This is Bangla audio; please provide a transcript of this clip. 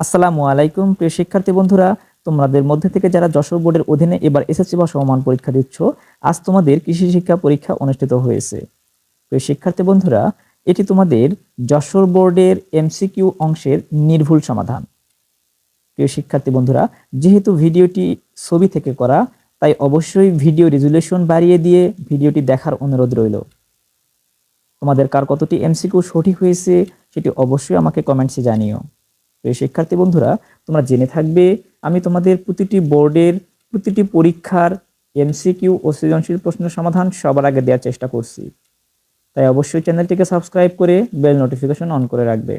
আসসালামু আলাইকুম, প্রিয় শিক্ষার্থী বন্ধুরা। তোমাদের মধ্যে থেকে যারা যশোর বোর্ডের অধীনে এবার এসএসসি বা সমমান পরীক্ষা দিচ্ছ, আজ তোমাদের কৃষি শিক্ষা পরীক্ষা অনুষ্ঠিত হয়েছে। প্রিয় শিক্ষার্থী বন্ধুরা, এটি তোমাদের যশোর বোর্ডের এমসিকিউ অংশের নির্ভুল সমাধান। প্রিয় শিক্ষার্থী বন্ধুরা, যেহেতু ভিডিওটি ছবি থেকে করা, তাই অবশ্যই ভিডিও রেজুলেশন বাড়িয়ে দিয়ে ভিডিওটি দেখার অনুরোধ রইল। তোমাদের কার কতটি এমসিকিউ সঠিক হয়েছে, সেটি অবশ্যই আমাকে কমেন্টসে জানিও। প্রিয় শিক্ষার্থী বন্ধুরা, তোমরা জেনে থাকবে, আমি তোমাদের প্রতিটি বোর্ডের প্রতিটি পরীক্ষার এমসিকিউ ও সৃজনশীল প্রশ্নের সমাধান সবার আগে দেওয়ার চেষ্টা করছি। তাই অবশ্যই চ্যানেলটিকে সাবস্ক্রাইব করে বেল নোটিফিকেশন অন করে রাখবে।